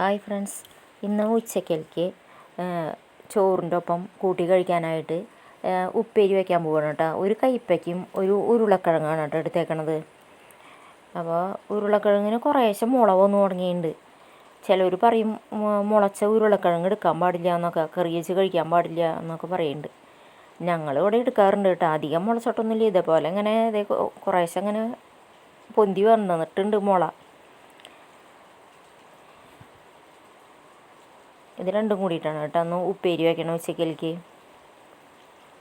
Hi friends ഇന്ന് ഉച്ചക്കലേക്ക് ചോറിന്റെ ഒപ്പം കൂട്ടി കഴിക്കാനായിട്ട് ഉപ്പേരി വയ്ക്കാൻ പോവാണ് കേട്ടോ ഒരു കയ്പ്പയ്ക്കും ഒരു ഉരുളക്കിഴങ്ങാണ് കേട്ടോ എടുത്തേക്കണത്. അപ്പോൾ ഉരുളക്കിഴങ്ങിന് കുറേശ്ശെ മുളക് വന്നു തുടങ്ങിയിട്ടുണ്ട് ചിലർ പറയും മുളച്ച ഉരുളക്കിഴങ്ങ് എടുക്കാൻ പാടില്ല എന്നൊക്കെ കറി വെച്ച് കഴിക്കാൻ പാടില്ല എന്നൊക്കെ പറയുന്നുണ്ട് ഞങ്ങൾ ഇവിടെ എടുക്കാറുണ്ട് കേട്ടോ അധികം മുളച്ചിട്ടൊന്നുമില്ല. ഇതേപോലെ ഇങ്ങനെ ഇതേ കുറേശ്ശെ അങ്ങനെ പൊന്തി വന്നിട്ടുണ്ട് മുള. ഇത് രണ്ടും കൂടിയിട്ടാണ് കേട്ടോ. ഒന്ന് ഉപ്പേരി വയ്ക്കണം ഉച്ചക്കലേക്ക്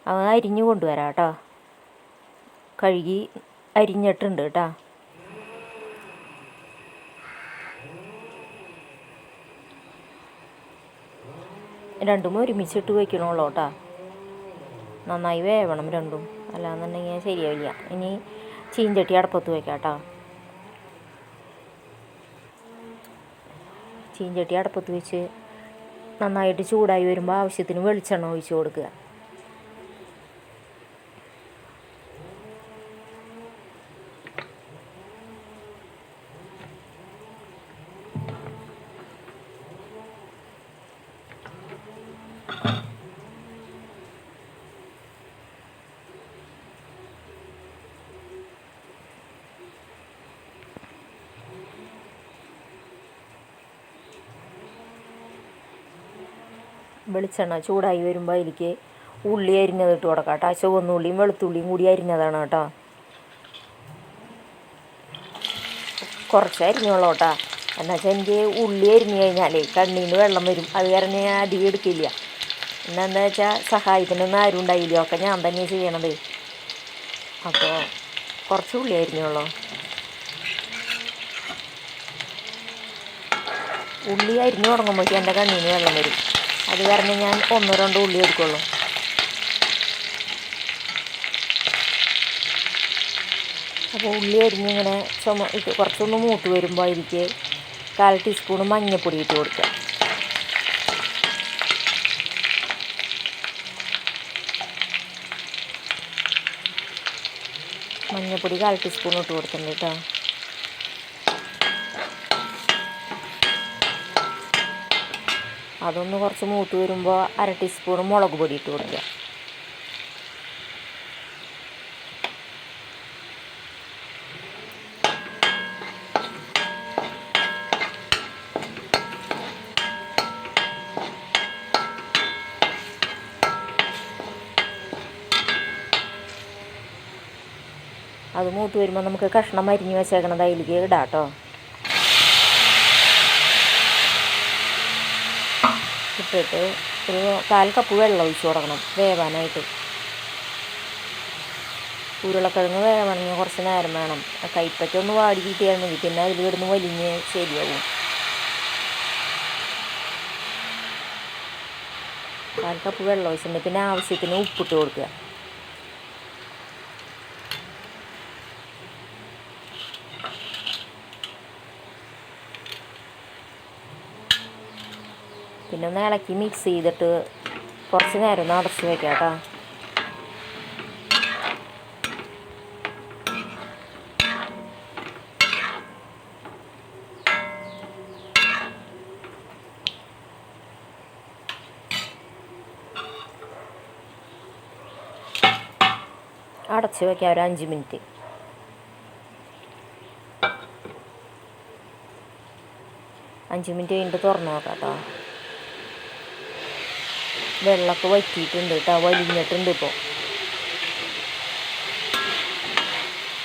അവ അരിഞ്ഞു കൊണ്ടുവരാം കേട്ടോ. കഴുകി അരിഞ്ഞിട്ടുണ്ട് കേട്ടോ. രണ്ടും ഒരുമിച്ചിട്ട് വയ്ക്കണുള്ളൂ കേട്ടോ. നന്നായി വേവണം രണ്ടും. അല്ലാന്നുണ്ടെങ്കിൽ ശരിയാവില്ല. ഇനി ചീഞ്ചട്ടി അടപ്പത്ത് വയ്ക്കാം കേട്ടോ. ചീഞ്ചട്ടി അടപ്പത്ത് വെച്ച് നന്നായിട്ട് ചൂടായി വരുമ്പോൾ ആവശ്യത്തിന് വെളിച്ചെണ്ണ ഒഴിച്ച് കൊടുക്കുക. വെളിച്ചെണ്ണ ചൂടായി വരുമ്പോൾ അതിലേക്ക് ഉള്ളി അരിഞ്ഞത് ഇട്ട് കൊടുക്കാം കേട്ടോ. ചുവന്നുള്ളിയും വെളുത്തുള്ളിയും കൂടി അരിഞ്ഞതാണ് കേട്ടോ. കുറച്ച് അരിഞ്ഞോളൂ കേട്ടോ. എന്താ വെച്ചാൽ എനിക്ക് ഉള്ളി അരിഞ്ഞു കഴിഞ്ഞാൽ കണ്ണീന് വെള്ളം വരും. അത് കാരണം ഞാൻ അധികം എടുക്കില്ല. പിന്നെ എന്താ വെച്ചാൽ സഹായത്തിനൊന്നും ആരും ഉണ്ടായില്ല. ഒക്കെ ഞാൻ തന്നെ ചെയ്യണത്. അപ്പോൾ കുറച്ച് ഉള്ളി അരിഞ്ഞോളൂ. ഉള്ളി അരിഞ്ഞു തുടങ്ങുമ്പോഴേക്കും എന്റെ കണ്ണിന് വെള്ളം വരും. അത് കാരണം ഞാൻ ഒന്നോ രണ്ടോ ഉള്ളി എടുക്കുള്ളൂ. അപ്പോൾ ഉള്ളി അരിഞ്ഞിങ്ങനെ ചുമ കുറച്ചൊന്ന് മൂത്ത് വരുമ്പോൾ അതിലേക്ക് കാൽ ടീസ്പൂൺ മഞ്ഞൾപ്പൊടി ഇട്ട് കൊടുക്കാം മഞ്ഞൾപ്പൊടി കാൽ ടീസ്പൂൺ ഇട്ട് കൊടുക്കുന്നുണ്ട് കേട്ടോ അതൊന്ന് കുറച്ച് മൂത്ത് വരുമ്പോൾ അര ടീസ്പൂൺ മുളക് പൊടി ഇട്ട് കൊടുക്കുക. അത് മൂത്ത് വരുമ്പോൾ നമുക്ക് കഷ്ണം അരിഞ്ഞ് വെച്ചേക്കണത് അതിലേക്ക് ഇടാം കേട്ടോ ഇട്ടിട്ട് ഒരു കാൽ കപ്പ് വെള്ളം ഒഴിച്ച് കൊടുക്കണം വേവാനായിട്ട്. ഉരുളക്കിഴങ്ങ് വേവണമെങ്കിൽ കുറച്ച് നേരം വേണം. കൈപ്പറ്റ ഒന്ന് വാടി കിട്ടിയായിരുന്നെങ്കിൽ പിന്നെ അതിൽ കിടന്ന് വലിഞ്ഞ് ശരിയാവും. കാൽ കപ്പ് വെള്ളം ഒഴിച്ചിട്ടുണ്ട് പിന്നെ ആവശ്യത്തിന് ഉപ്പിട്ട് കൊടുക്കുക. പിന്നെ ഒന്ന് ഇളക്കി മിക്സ് ചെയ്തിട്ട് കുറച്ച് നേരം ഒന്ന് അടച്ച് വയ്ക്കാം കേട്ടോ. അടച്ച് വയ്ക്കാം ഒരു അഞ്ച് മിനിറ്റ്. അഞ്ച് മിനിറ്റ് കഴിഞ്ഞിട്ട് തുറന്നു നോക്കാം കേട്ടോ. വെള്ളമൊക്കെ വറ്റിയിട്ടുണ്ട് കേട്ടോ വലിഞ്ഞിട്ടുണ്ട് ഇപ്പോൾ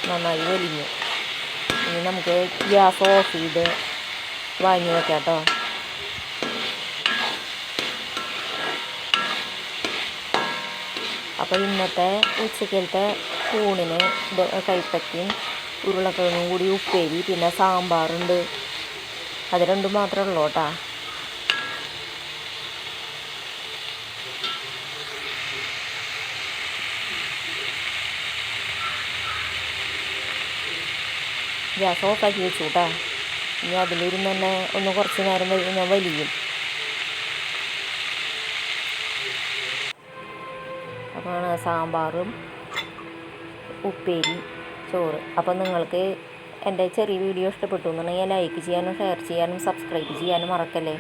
നന്നായി വലിഞ്ഞു. ഇനി നമുക്ക് ഗ്യാസ് ഓഫ് ചെയ്ത് വാങ്ങി വെക്കാം കേട്ടോ. അപ്പോൾ ഇന്നത്തെ ഉച്ചക്കലത്തെ ഊണിന് കൈപ്പറ്റി ഉരുളക്കിഴങ്ങും കൂടി ഉപ്പേരി പിന്നെ സാമ്പാറുണ്ട്. അത് രണ്ടും മാത്രമേ ഉള്ളൂ കേട്ടോ. ഗ്യാസ് ഓഫാക്കി വെച്ചു കേട്ടോ ഇനി അതിലിരുന്ന് തന്നെ ഒന്ന് കുറച്ച് നേരം ഞാൻ വലിയും. അതാണ് സാമ്പാറും ഉപ്പേരി ചോറ്. അപ്പോൾ നിങ്ങൾക്ക് എന്റെ ചെറിയ വീഡിയോ ഇഷ്ടപ്പെട്ടു എന്നുണ്ടെങ്കിൽ ലൈക്ക് ചെയ്യാനും ഷെയർ ചെയ്യാനും സബ്സ്ക്രൈബ് ചെയ്യാനും മറക്കല്ലേ.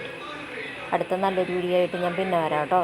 അടുത്ത നല്ലൊരു വീഡിയോ ആയിട്ട് ഞാൻ പിന്നെ വരാം കേട്ടോ